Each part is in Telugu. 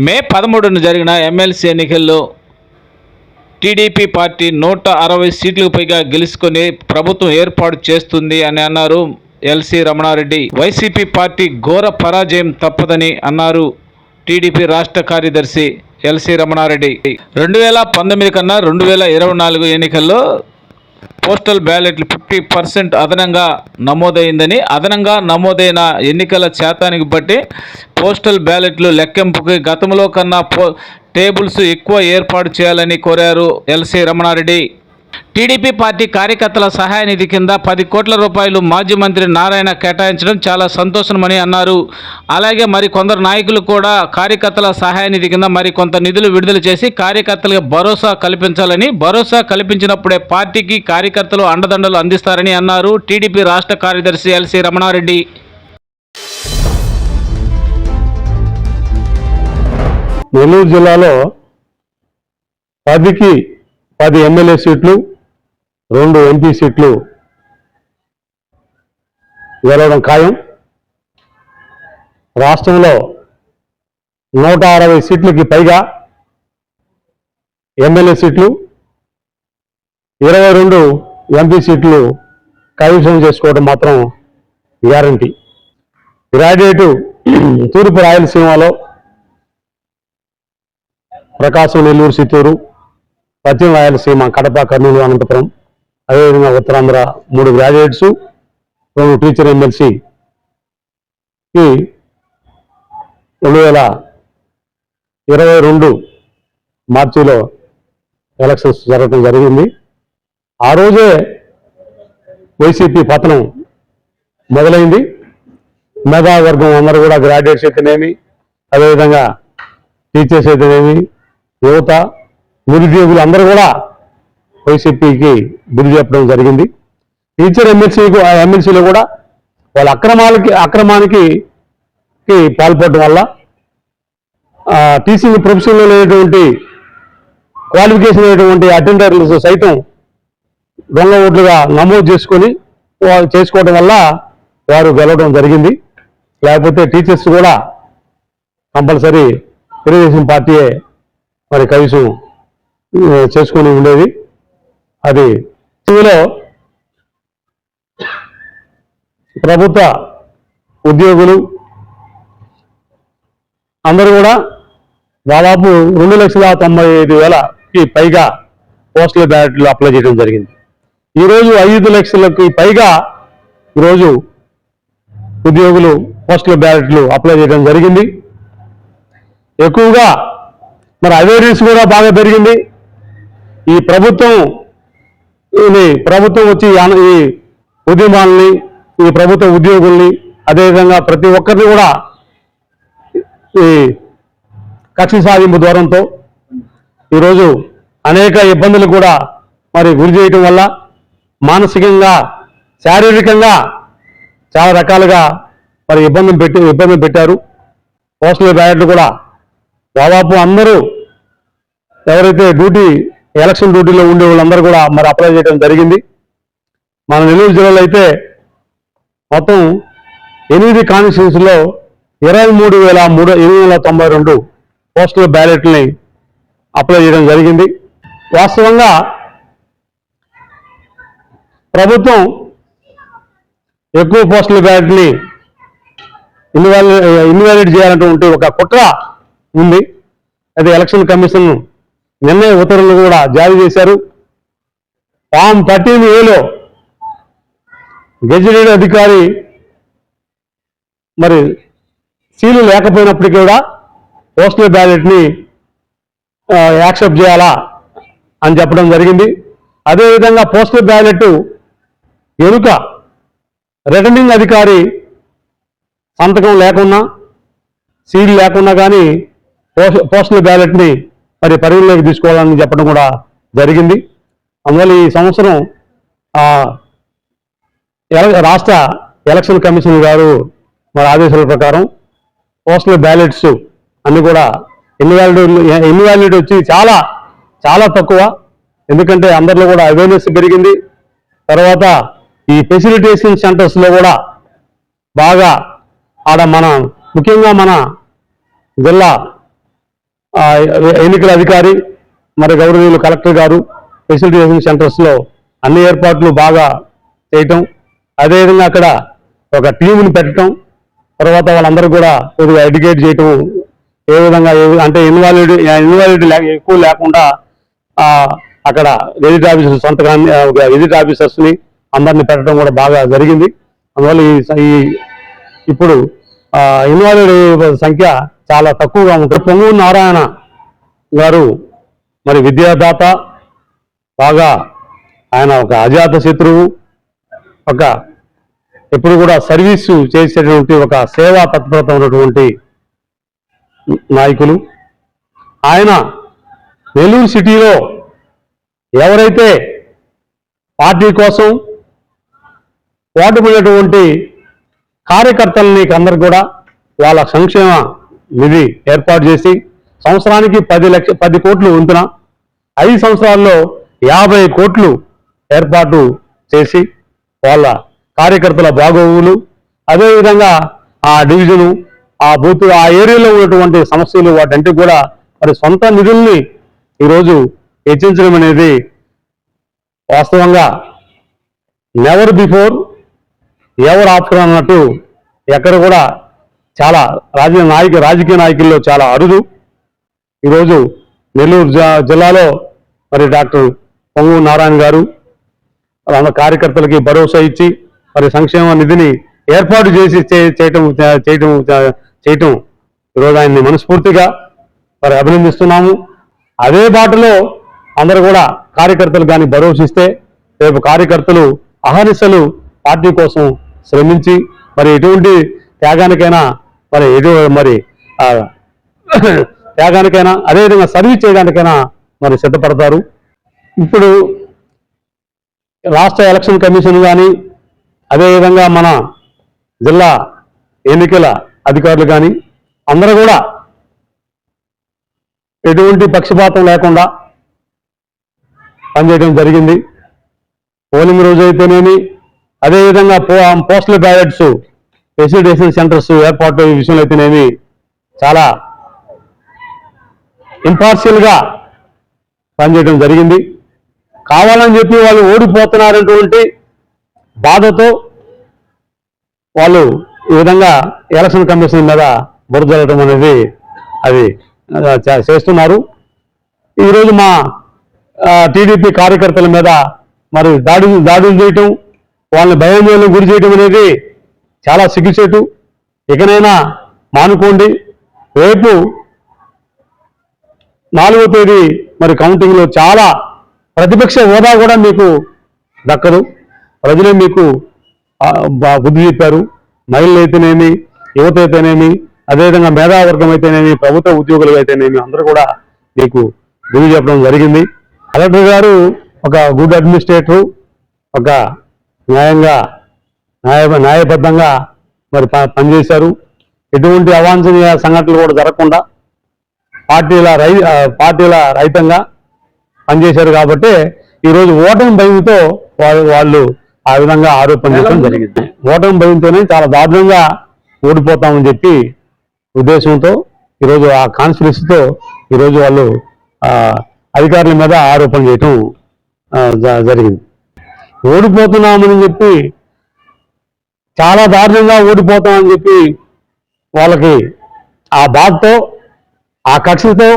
మే పదమూడున జరిగిన ఎమ్మెల్సీ ఎన్నికల్లో టీడీపీ పార్టీ నూట అరవై సీట్లకు పైగా గెలుచుకొని ప్రభుత్వం ఏర్పాటు చేస్తుంది అని అన్నారు ఎల్సి రమణారెడ్డి. వైసీపీ పార్టీ ఘోర పరాజయం తప్పదని అన్నారు టీడీపీ రాష్ట్ర కార్యదర్శి ఎల్సి రమణారెడ్డి. రెండు వేల పంతొమ్మిది కన్నా రెండు వేల ఇరవై నాలుగు ఎన్నికల్లో పోస్టల్ బ్యాలెట్లు ఫిఫ్టీ పర్సెంట్ అదనంగా నమోదైందని అదనంగా నమోదైన ఎన్నికల శాతానికి బట్టి పోస్టల్ బ్యాలెట్లు లెక్కింపుకి గతంలో కన్నా పో టేబుల్స్ ఎక్కువ ఏర్పాటు చేయాలని కోరారు ఎల్సి రమణారెడ్డి. టీడీపీ పార్టీ కార్యకర్తల సహాయ నిధి కింద పది కోట్ల రూపాయలు మాజీ మంత్రి నారాయణ కేటాయించడం చాలా సంతోషమని అన్నారు. అలాగే మరి కొందరు నాయకులు కూడా కార్యకర్తల సహాయ నిధి కింద మరి కొంత నిధులు విడుదల చేసి కార్యకర్తలకు భరోసా కల్పించాలని భరోసా కల్పించినప్పుడే పార్టీకి కార్యకర్తలు అండదండలు అందిస్తారని అన్నారు టీడీపీ రాష్ట్ర కార్యదర్శి ఎల్సి రమణారెడ్డి. నెల్లూరు జిల్లాలో పదికి పది ఎమ్మెల్యే సీట్లు రెండు ఎంపీ సీట్లు గెలవడం ఖాయం. రాష్ట్రంలో నూట అరవై సీట్లకి పైగా ఎమ్మెల్యే సీట్లు ఇరవై రెండు ఎంపీ సీట్లు కైవసం చేసుకోవడం మాత్రం గ్యారంటీ. గ్రాడ్యుయేటు తూర్పు రాయలసీమలో ప్రకాశం నెల్లూరు చిత్తూరు పశ్చిమ రాయలసీమ కడప కర్నూలు అనంతపురం. అదేవిధంగా ఉత్తరాంధ్ర మూడు గ్రాడ్యుయేట్స్ రెండు టీచర్ ఎమ్మెల్సీకి రెండు వేల ఇరవై రెండు మార్చిలో ఎలక్షన్స్ జరగడం జరిగింది. ఆ రోజే వైసీపీ పతనం మొదలైంది. మెగా అందరూ కూడా గ్రాడ్యుయేట్స్ అయితేనేమి అదేవిధంగా టీచర్స్ అయితేనేమి యువత నిరుద్యోగులు అందరూ కూడా వైసీపీకి గురి చెప్పడం జరిగింది. టీచర్ ఎమ్మెల్సీ ఆ ఎమ్మెల్సీలో కూడా వాళ్ళ అక్రమాలకి అక్రమానికి పాల్పడటం వల్ల టీచింగ్ ప్రొఫెషన్లో లేనటువంటి క్వాలిఫికేషన్ అయినటువంటి అటెండర్లు సైతం దొంగ ఓట్లుగా నమోదు చేసుకొని వాళ్ళు చేసుకోవడం వల్ల వారు గెలవడం జరిగింది. లేకపోతే టీచర్స్ కూడా కంపల్సరీ తెలుగుదేశం పార్టీయే మరి కనీసం చేసుకొని ఉండేది. అది ఇందులో ప్రభుత్వ ఉద్యోగులు అందరూ కూడా దాదాపు రెండు లక్షల తొంభై ఐదు వేలకి పైగా పోస్టల్ బ్యాలెట్లు అప్లై చేయడం జరిగింది. ఈరోజు ఐదు లక్షలకి పైగా ఈరోజు ఉద్యోగులు పోస్టల్ బ్యాలెట్లు అప్లై చేయడం జరిగింది. ఎక్కువగా మరి అవేర్నెస్ కూడా బాగా పెరిగింది. ఈ ప్రభుత్వం ఇది ప్రభుత్వం వచ్చి ఈ ఉద్యమాలని ఈ ప్రభుత్వ ఉద్యోగుల్ని అదేవిధంగా ప్రతి ఒక్కరిని కూడా ఈ కక్ష సాధింపు దూరంతో ఈరోజు అనేక ఇబ్బందులు కూడా మరి గురి చేయటం వల్ల మానసికంగా శారీరకంగా చాలా రకాలుగా మరి ఇబ్బంది పెట్టి ఇబ్బంది పెట్టారు. పోస్టల్ బ్యాలెట్లు కూడా దాదాపు అందరూ ఎవరైతే డ్యూటీ ఎలక్షన్ డ్యూటీలో ఉండే వాళ్ళందరూ కూడా మరి అప్లై చేయడం జరిగింది. మన నెల్లూరు జిల్లాలో అయితే మొత్తం ఎనిమిది కాన్స్టిట్యూన్సీలో ఇరవై మూడు వేల మూడు ఎనిమిది వందల తొంభై రెండు పోస్టుల బ్యాలెట్ని అప్లై చేయడం జరిగింది. వాస్తవంగా ప్రభుత్వం ఎక్కువ పోస్టుల బ్యాలెట్ని ఇన్వాలి ఇన్వాలిడ్ చేయాలన్నటువంటి ఒక కుట్ర ఉంది. అది ఎలక్షన్ కమిషన్ నిర్ణయ ఉత్తర్వులు కూడా జారీ చేశారు. ఫామ్ థర్టీన్ ఏలో గెజిటెడ్ అధికారి మరి సీలు లేకపోయినప్పటికీ కూడా పోస్టల్ బ్యాలెట్ని యాక్సెప్ట్ చేయాలా అని చెప్పడం జరిగింది. అదేవిధంగా పోస్టల్ బ్యాలెట్ ఎనుక రిటర్నింగ్ అధికారి సంతకం లేకున్నా సీల్ లేకున్నా కానీ పోస్ట్ పోస్టల్ బ్యాలెట్ని మరి పరిగణలోకి తీసుకోవాలని చెప్పడం కూడా జరిగింది. అందువల్ల ఈ సంవత్సరం రాష్ట్ర ఎలక్షన్ కమిషన్ గారు మరి ఆదేశాల ప్రకారం పోస్టల్ బ్యాలెట్స్ అన్ని కూడా ఇన్వాలిడ్ ఇన్వాలిడ్ వచ్చి చాలా చాలా తక్కువ. ఎందుకంటే అందరిలో కూడా అవేర్నెస్ పెరిగింది. తర్వాత ఈ ఫెసిలిటేషన్ సెంటర్స్లో కూడా బాగా ఆడ మన ముఖ్యంగా మన జిల్లా ఎన్నికల అధికారి మరి గౌరవీయులు కలెక్టర్ గారు ఫెసిలిటేషన్ సెంటర్స్లో అన్ని ఏర్పాట్లు బాగా చేయటం అదేవిధంగా అక్కడ ఒక టీముని పెట్టడం తర్వాత వాళ్ళందరూ కూడా కొద్దిగా ఎడ్యుకేట్ చేయటం ఏ విధంగా అంటే ఇన్వాలిడ్ ఇన్వాలిడ్ ఎక్కువ లేకుండా అక్కడ ఎడిట్ ఆఫీసర్ సొంతగాన్ని ఎడిట్ ఆఫీసర్స్ని అందరిని పెట్టడం కూడా బాగా జరిగింది. అందువల్ల ఈ ఈ ఇప్పుడు ఇన్వాలిడ్ సంఖ్య చాలా తక్కువగా ఉంటారు పొంగూరు నారాయణ గారు మరి విద్యాదాత బాగా ఆయన ఒక అజాత శత్రువు. ఒక ఎప్పుడు కూడా సర్వీసు చేసేటువంటి ఒక సేవా తత్పరత ఉన్నటువంటి నాయకులు. ఆయన నెల్లూరు సిటీలో ఎవరైతే పార్టీ కోసం ఓటమినటువంటి కార్యకర్తలని అందరు కూడా వాళ్ళ సంక్షేమ నిధి ఏర్పాటు చేసి సంవత్సరానికి పది లక్ష పది కోట్లు వంతున ఐదు సంవత్సరాల్లో యాభై కోట్లు ఏర్పాటు చేసి వాళ్ళ కార్యకర్తల బాగోగులు అదేవిధంగా ఆ డివిజను ఆ బూత్ ఆ ఏరియాలో ఉన్నటువంటి సమస్యలు వాటంటే కూడా మరి సొంత నిధుల్ని ఈరోజు హెచ్చించడం అనేది వాస్తవంగా నెవర్ బిఫోర్ ఎవరు ఆఫ్టర్ అన్నట్టు ఎక్కడ కూడా చాలా రాజకీయ నాయక రాజకీయ నాయకుల్లో చాలా అరుదు. ఈరోజు నెల్లూరు జిల్లాలో మరి డాక్టర్ పొంగు నారాయణ గారు వాళ్ళ కార్యకర్తలకి భరోసా ఇచ్చి మరి సంక్షేమ నిధిని ఏర్పాటు చేసి చే- చేయటం చేయటం చేయటం ఈరోజు ఆయన్ని మనస్ఫూర్తిగా మరి అభినందిస్తున్నాము. అదే బాటలో అందరు కూడా కార్యకర్తలు కానీ భరోసా ఇస్తే రేపు కార్యకర్తలు అహర్నిశలు పార్టీ కోసం శ్రమించి మరి ఎటువంటి త్యాగానికైనా మరి ఎటు మరి త్యాగానికైనా అదేవిధంగా సర్వీస్ చేయడానికైనా మరి సిద్ధపడతారు. ఇప్పుడు రాష్ట్ర ఎలక్షన్ కమిషన్ కానీ అదేవిధంగా మన జిల్లా ఎన్నికల అధికారులు కానీ అందరూ కూడా ఎటువంటి పక్షపాతం లేకుండా పనిచేయడం జరిగింది. పోలింగ్ రోజు అయితేనేమి అదేవిధంగా పో పోస్టల్ బ్యాలెట్స్ ఫెసిలిటేషన్ సెంటర్స్ ఏర్పాటు విషయంలో అయితేనేమి చాలా ఇంపార్షియల్గా పనిచేయడం జరిగింది. కావాలని చెప్పి వాళ్ళు ఓడిపోతున్నారనేటువంటి బాధతో వాళ్ళు ఈ విధంగా ఎలక్షన్ కమిషన్ మీద బురదలటం అనేది అది చేస్తున్నారు. ఈరోజు మా టీడీపీ కార్యకర్తల మీద మరి దాడి దాడులు చేయటం వాళ్ళని భయాందోళన గురి చేయటం అనేది చాలా సిగ్గుచేటు ఇకనైనా మానుకోండి. రేపు నాలుగో తేదీ మరి కౌంటింగ్లో చాలా ప్రతిపక్ష హోదా కూడా మీకు దక్కదు. ప్రజలే మీకు బుద్ధి చెప్పారు. మహిళలు అయితేనేమి యువత అయితేనేమి అదేవిధంగా మేధావర్గం అయితేనేమి ప్రభుత్వ ఉద్యోగులు అయితేనేమి అందరూ కూడా మీకు గురి చెప్పడం జరిగింది. కలెక్టర్ గారు ఒక గుడ్ అడ్మినిస్ట్రేటరు ఒక న్యాయంగా న్యాయ న్యాయబద్ధంగా మరి ప- పనిచేశారు. ఎటువంటి అవాంఛనీయ సంఘటనలు కూడా జరగకుండా పార్టీల రై పార్టీల రహితంగా పనిచేశారు కాబట్టి ఈరోజు ఓటమి భయంతో వాళ్ళు వాళ్ళు ఆ విధంగా ఆరోపణ చేయడం జరిగింది. ఓటమి భయంతోనే చాలా దారుణంగా ఓడిపోతామని చెప్పి ఉద్దేశంతో ఈరోజు ఆ కాన్ఫిడెన్స్తో ఈరోజు వాళ్ళు అధికారుల మీద ఆరోపణ చేయటం జరిగింది. ఓడిపోతున్నామని చెప్పి చాలా దారుణంగా ఓడిపోతామని చెప్పి వాళ్ళకి ఆ బాధతో ఆ కక్షతో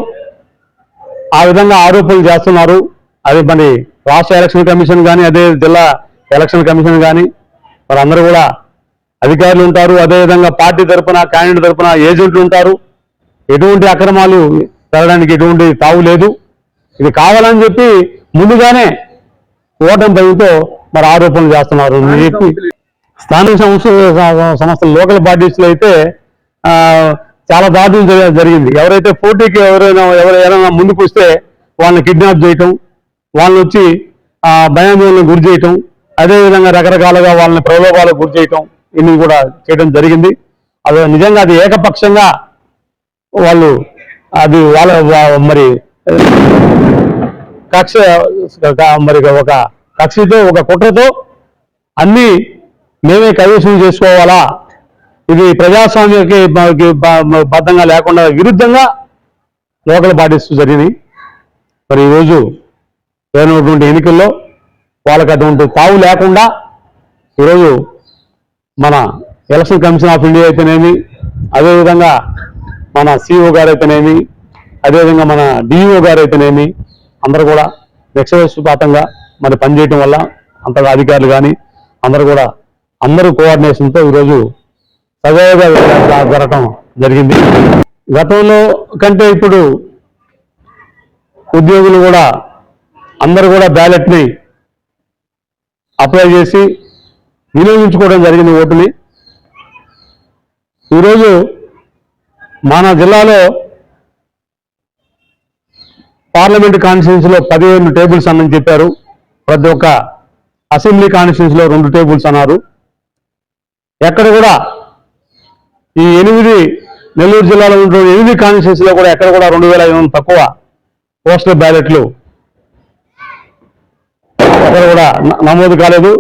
ఆ విధంగా ఆరోపణలు చేస్తున్నారు. అది మరి రాష్ట్ర ఎలక్షన్ కమిషన్ కానీ అదే జిల్లా ఎలక్షన్ కమిషన్ కానీ వారందరూ కూడా అధికారులు ఉంటారు. అదేవిధంగా పార్టీ తరపున క్యాండిడేట్ తరపున ఏజెంట్లు ఉంటారు. ఎటువంటి అక్రమాలు జరగడానికి ఎటువంటి తావు లేదు. ఇది కావాలని చెప్పి ముందుగానే ఓటమి భయంతో మరి ఆరోపణలు చేస్తున్నారు. అని చెప్పి స్థానిక సంస్థ సంస్థలు లోకల్ పార్టీస్లో అయితే చాలా దారుణం జరిగింది. ఎవరైతే పోటీకి ఎవరైనా ఎవరైనా ముందుకు వస్తే వాళ్ళని కిడ్నాప్ చేయటం వాళ్ళని వచ్చి భయాందోళనకు గురి చేయటం అదేవిధంగా రకరకాలుగా వాళ్ళని ప్రలోభాలకు గురి చేయటం ఇన్ని కూడా చేయడం జరిగింది. అది నిజంగా అది ఏకపక్షంగా వాళ్ళు అది వాళ్ళ మరి కక్ష మరి ఒక కక్షతో ఒక కుట్రతో అన్ని మేమే కైవసం చేసుకోవాలా? ఇది ప్రజాస్వామ్యకి బద్ధంగా లేకుండా విరుద్ధంగా లోకల్ పార్టీస్ జరిగినాయి. మరి ఈరోజు జరిగినటువంటి ఎన్నికల్లో వాళ్ళకి అటువంటి తావు లేకుండా ఈరోజు మన ఎలక్షన్ కమిషన్ ఆఫ్ ఇండియా అయితేనేమి అదేవిధంగా మన సిఇఓ గారు అయితేనేమి అదేవిధంగా మన డిఇఓ గారు అయితేనేమి అందరూ కూడా వ్యక్షపాతంగా మరి పనిచేయటం వల్ల అంతగా అధికారులు కానీ అందరూ కూడా అందరూ కోఆర్డినేషన్తో ఈరోజు సజావుగా జరగటం జరిగింది. గతంలో కంటే ఇప్పుడు ఉద్యోగులు కూడా అందరూ కూడా బ్యాలెట్ని అప్లై చేసి వినియోగించుకోవడం జరిగింది ఓటుని. ఈరోజు మన జిల్లాలో పార్లమెంట్ కాన్స్టిట్యూన్సీలో పదిహేను టేబుల్స్ అన్నని చెప్పారు. ప్రతి ఒక్క అసెంబ్లీ కాన్స్టిట్యూన్సీలో రెండు టేబుల్స్ అన్నారు. ఎక్కడ కూడా ఈ ఎనిమిది నెల్లూరు జిల్లాలో ఉన్న ఎనిమిది కాన్స్టిట్యూన్సీలో కూడా ఎక్కడ కూడా రెండు వేల ఐదు తక్కువ పోస్టల్ బ్యాలెట్లు ఎక్కడ కూడా న- నమోదు కాలేదు.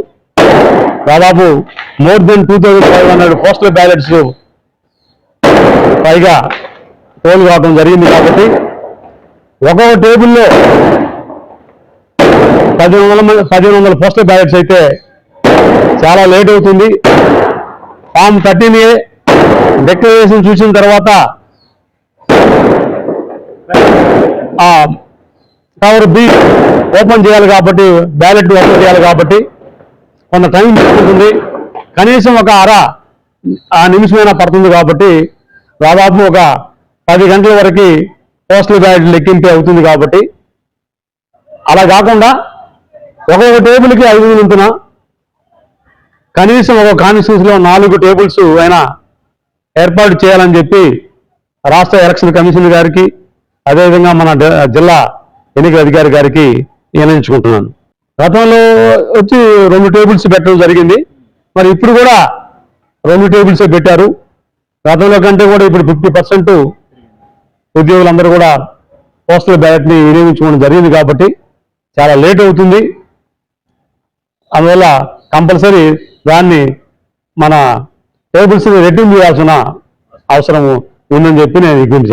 దాదాపు more than two thousand five hundred postal ballots పైగా పోల్ కావడం జరిగింది కాబట్టి ఒక్కొక్క టేబుల్లో పదిహేను వందల పదిహేను వందల పోస్టల్ బ్యాలెట్స్ అయితే చాలా లేట్ అవుతుంది. ఫామ్ థర్టీన్ ఏ డిక్లరేషన్ చూసిన తర్వాత టవర్ బి ఓపెన్ చేయాలి కాబట్టి బ్యాలెట్ ఓపెన్ చేయాలి కాబట్టి కొంత టైం పడుతుంది. కనీసం ఒక అర ఆ నిమిషమైనా పడుతుంది కాబట్టి దాదాపు ఒక పది గంటల వరకు పోస్టల్ బ్యాలెట్ లెక్కింపే అవుతుంది కాబట్టి. అలా కాకుండా ఒక్కొక్క టేబుల్కి ఐదు వంతున కనీసం ఒక కాన్స్టిట్యూన్సీలో నాలుగు టేబుల్స్ అయినా ఏర్పాటు చేయాలని చెప్పి రాష్ట్ర ఎలక్షన్ కమిషన్ గారికి అదేవిధంగా మన జిల్లా ఎన్నికల అధికారి గారికి నిర్ణయించుకుంటున్నాను గతంలో వచ్చి రెండు టేబుల్స్ పెట్టడం జరిగింది. మరి ఇప్పుడు కూడా రెండు టేబుల్స్ పెట్టారు. గతంలో కంటే కూడా ఇప్పుడు ఫిఫ్టీ పర్సెంట్ ఉద్యోగులందరూ కూడా పోస్టల్ బ్యాలెట్ని వినియోగించుకోవడం జరిగింది కాబట్టి చాలా లేట్ అవుతుంది. అందువల్ల కంపల్సరీ దాన్ని మన టేబుల్స్ని రెట్టింపు చేయాల్సిన అవసరం ఉందని చెప్పి నేను విజ్ఞప్తి